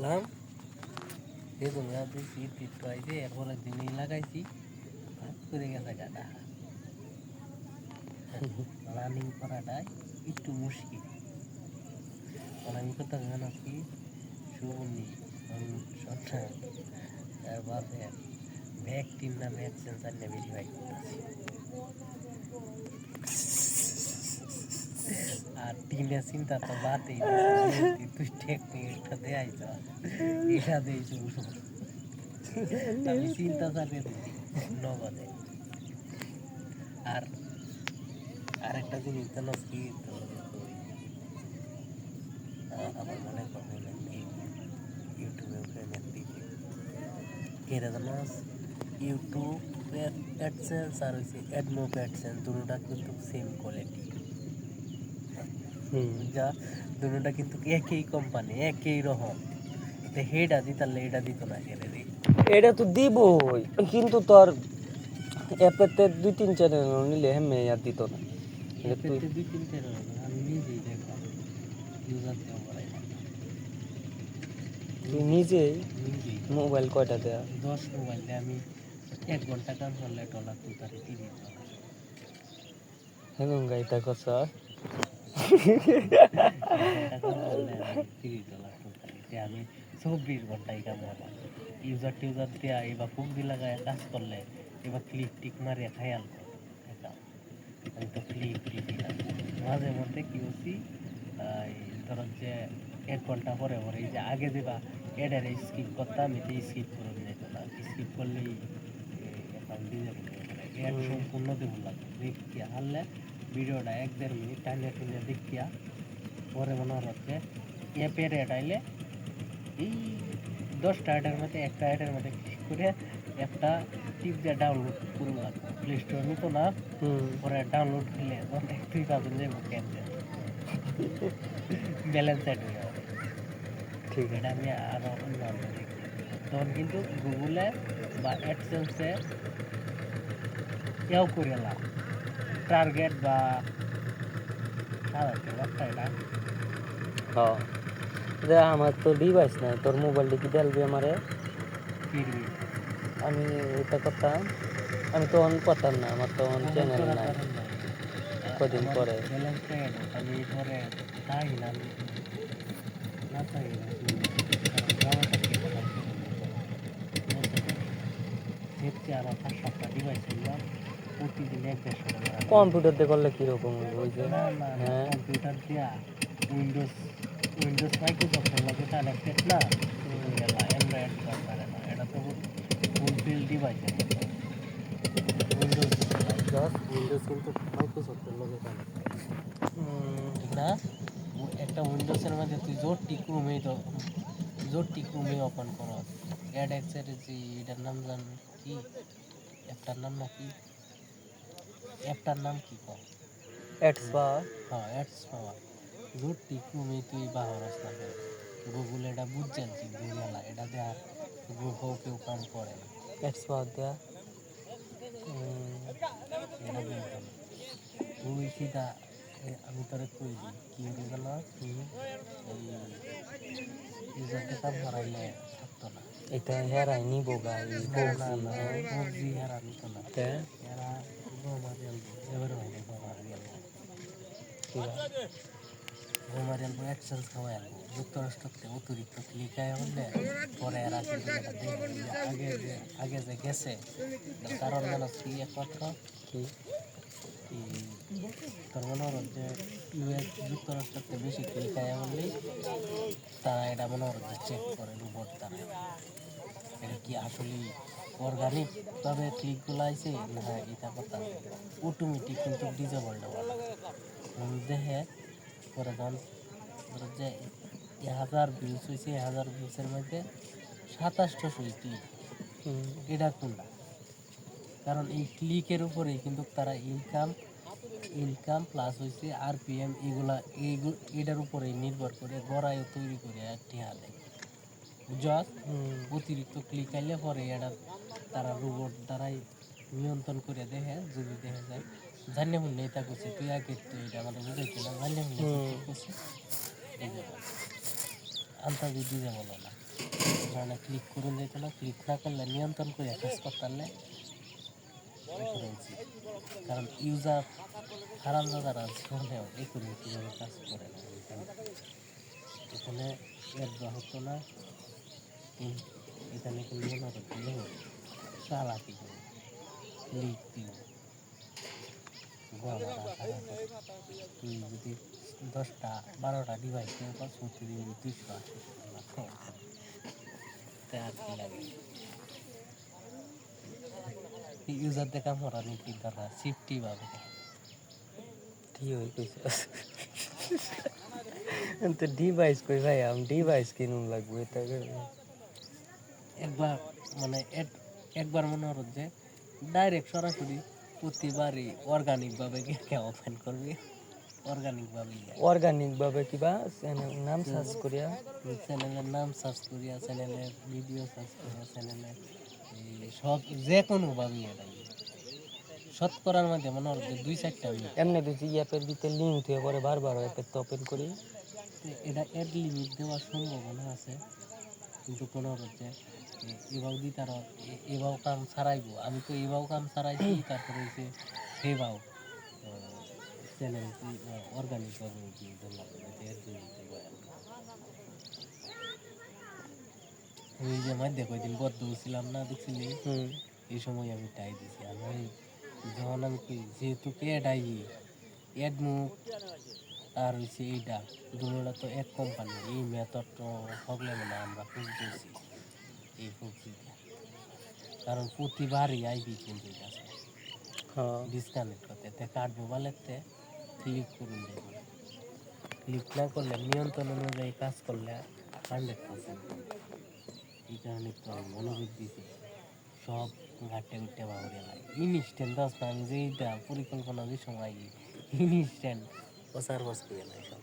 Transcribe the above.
দেখলাম এই তুমি দিচ্ছি টিপ পাইছে এরপরে দিনই লাগাইছি। হাত করে গেছে গাটা রানিং করাটাই একটু মুশকিল। রানিং করতে জানো কি? সুবর্ণি সন্তান তার বাপের না ভ্যাকসিন চালিয়ে ভেরিফাই করতেছি। আর টিনের চিন্তা তো বাদই। তুই টেকনিকটা দেয়াই যা। এটা দেই চিন্তা চালিয়ে নগদে। আর আরেকটা জিনিস জানো কি তো মনে ইউটিউবে ইউটিউবের অ্যাডসেন্স আর হচ্ছে অ্যাডমোব অ্যাডসেন্স দুটোটা কিন্তু সেম কোয়ালিটি যা দুটোটা কিন্তু একই কোম্পানি একই রকম। তো হেডা দিতালে এটা দিত না কেন এটা তো দিবই কিন্তু তোর অ্যাপেতে দুই তিন চ্যানেল নিলে হেমে আর দিত না। এটা দুই তিনটে রকম আমি নিজেই দেখলাম। ইউজার দেওয়া তুই নিজেই নিজেই। মোবাইল কয়টা দেয়া? দশ মোবাইল দিয়ে আমি এক ঘণ্টা কাজ করলে ডলার দু তারিখ তিরিশ ডলার হেন গাইটা কথা তিরিশ ডলার টোটালি আমি চব্বিশ ঘন্টায় কাম করলাম ইউজার টিউজার দেওয়া এবার ফুক দিয়ে লাগায় কাজ করলে এবার ক্লিক টিক মারিয়ে খায়াল আমি তো ক্লিক টিক মাঝে মধ্যে কি হচ্ছি ধরো যে এক ঘণ্টা পরে পরে যে আগে দেবা এডার স্কিপ করতাম এতে স্কিপ করে যেত না স্কিপ করলেই অ্যাকাউন্ট দিয়ে যাবে। সম্পূর্ণ দেবো লাগবে হারলে ভিডিওটা এক দেড় মিনিট টাইনে টাইনে দেখিয়া পরে মনে হচ্ছে অ্যাপের অ্যাড আইলে এই দশটা অ্যাডের মধ্যে একটা অ্যাডের মধ্যে ক্লিক করে একটা টিপ দিয়ে ডাউনলোড করুন প্লে স্টোর নিত না পরে ডাউনলোড করলে অনেক দুই পাবেন যে ক্যান ব্যালেন্স অ্যাড হয়ে যাবে। ঠিক এটা আমি আরও অন্য তখন কিন্তু গুগলে বা অ্যাডসেন্সে কেউ করে লাভ। টার্গেট বা হ্যাঁ আমার তো ডিভাইস নাই তোর মোবাইলটা কি দেলবি আমারে? আমি এটা করতাম আমি তো অন করতাম না আমার তো অন চ্যানেল নাই। কদিন পরে। ব্যালেন্স অ্যাড আমি পরে তাই না না তাই না দেখছি আরও পাঁচ সাতটা ডিভাইস প্রতিদিন এক দেড়শো টাকা কম্পিউটার দিয়ে করলে কীরকম হবে ওই যে? হ্যাঁ। কম্পিউটার দিয়া উইন্ডোজ উইন্ডোজ মাইক্রোসফটের লগে কানেক্টেড না অ্যান্ড্রয়েড না এটা তো ফুলফিল ডিভাইসের উইন্ডোজ উইন্ডোজ কিন্তু মাইক্রোসফটের লগে কানেক্টেড না একটা উইন্ডোজের মধ্যে তুই জোর টিক রুমেই তো জোর টিক রুমে ওপেন করো অ্যাড এক্সের যে এটার নাম জান কি? অ্যাপটার নাম না কি? অ্যাপটার নাম কি কর অ্যাডস বা হ্যাঁ অ্যাডস পাওয়া জোর টিক রুমে তুই বাহর আসতে গুগল এটা বুঝছেন কি? দুনিয়ালা এটা দেওয়ার গ্রুপও কেউ কাম করে না। অ্যাডস বা দেয়া তুই সিধা আমি তোরে কই দিই? কি হয়ে গেল? এই হারাইলে থাকতো না। এটা হেরাই নিব গাই না না না সবজি না। এরা গোমারিয়াল এক্সচেঞ্জ খাওয়াই যুক্তরাষ্ট্রতে অতিরিক্ত ক্লিকায় হলে পরে যে আগে যে আগে যে গেছে কারণ যেন কি একমাত্র কি তোর মনে হলো যে ইউএস যুক্তরাষ্ট্রতে বেশি ক্লিকায় হলে তারা এটা মনে হলো যে চেক করে রোবট তারা এটা কি আসলে অর্গানিক তবে ক্লিকগুলো আইছে না এটা কথা অটোমেটিক কিন্তু ডিজেবল দেওয়া দেখে পরে গান যে হাজার ভিউজ হয়েছে হাজার ভিউসের মধ্যে সাতাশটা শুই ক্লিক এটা কোনটা? কারণ এই ক্লিকের উপরেই কিন্তু তারা ইনকাম ইনকাম প্লাস হয়েছে আর পি এম এগুলা এইগুলো এটার উপরেই নির্ভর করে গড়ায় তৈরি করে একটি হালে বুঝছ হুম, অতিরিক্ত ক্লিক আইলে পরে এটা তারা রোবট দ্বারাই নিয়ন্ত্রণ করে দেখে যদি দেখা যায় জানিয়ে মনে এটা করছে তুই আগে তো এটা আমাদের বুঝাইছি না জানিয়ে মনে। করছে। এই যে আন্তাজি বলো না কারণে ক্লিক করুন যেত না ক্লিক না করলে নিয়ন্ত্রণ করে কাজ করতে। কারণ ইউজার হারাম দাদারা জীবনেও এখানে কীভাবে কাজ করে না এখানে। এর হতো না। এখানে কোনো মনোরঞ্জন দিলেও চালাকি করে লিখ দিব রাখা। তুই যদি দশটা বারোটা ডিভাইস নিয়ে পাস করতে দিয়ে দুইশো আশি কি ইউজার দেখা মরা নীতি দ্বারা সিফটি পাবে ডিভাইস কই ভাই আমি ডিভাইস কিনুন লাগবে, এটা একবার মানে এক- একবার মনে হলো যে ডাইরেক্ট সরাসরি প্রতিবারই অর্গানিকভাবে গিয়ে ওপেন করবি? অর্গানিকভাবে অর্গানিক ভাবে কিবা channel নাম সার্চ করিয়া? চ্যানেলের নাম সার্চ করিয়া চ্যানেলের ভিডিও সার্চ করিয়া চ্যানেলের সব যে কোনোভাবেই এটা শতকরার মধ্যে মনে হলো যে দুই চারটা এমনি দিছি অ্যাপের ভিতরে লিঙ্ক দিয়ে পরে বারবার অ্যাপের তো ওপেন করি। এটা এড লিমিট দেওয়ার সম্ভাবনা আছে। কিন্তু কোনো হচ্ছে এবাও দি তার এবাও কাম ছাড়াইব আমি তো এবাও কাম ছাড়াইছি তারপরে হচ্ছে সেবাও। চ্যানেল অর্গানিকভাবে কি ধরলাম এর জন্য ওই যে মধ্যে কয়দিন বদ্ধ ছিলাম না দেখছিলি? এই সময় আমি টাই দিছি। আর ওই যখন আমি যেহেতু আই এড মুখ আর হচ্ছে এইটা দুটোটা তো এক কোম্পানি এই মেথড তো হগলে মানে আমরা খুঁজতেছি এই কারণ প্রতিবারই আইবি কিন্তু হ্যাঁ। ডিসকানেক্ট করতে। তে কার্ড মোবাইলেতে ক্লিক করুন দেখুন। ক্লিক না করলে নিয়ন্ত্রণ অনুযায়ী কাজ করলে হান্ড্রেড পার্সেন্ট এই কারণে তো আমি মনোযোগ দিয়েছি সব ঘাটে উঠতে বাবুরে লাগে। ইনস্ট্যান্ট দশ না আমি যে এইটা পরিকল্পনা যে সময় ইনস্ট্যান্ট প্রচার বস করে লাগে সব।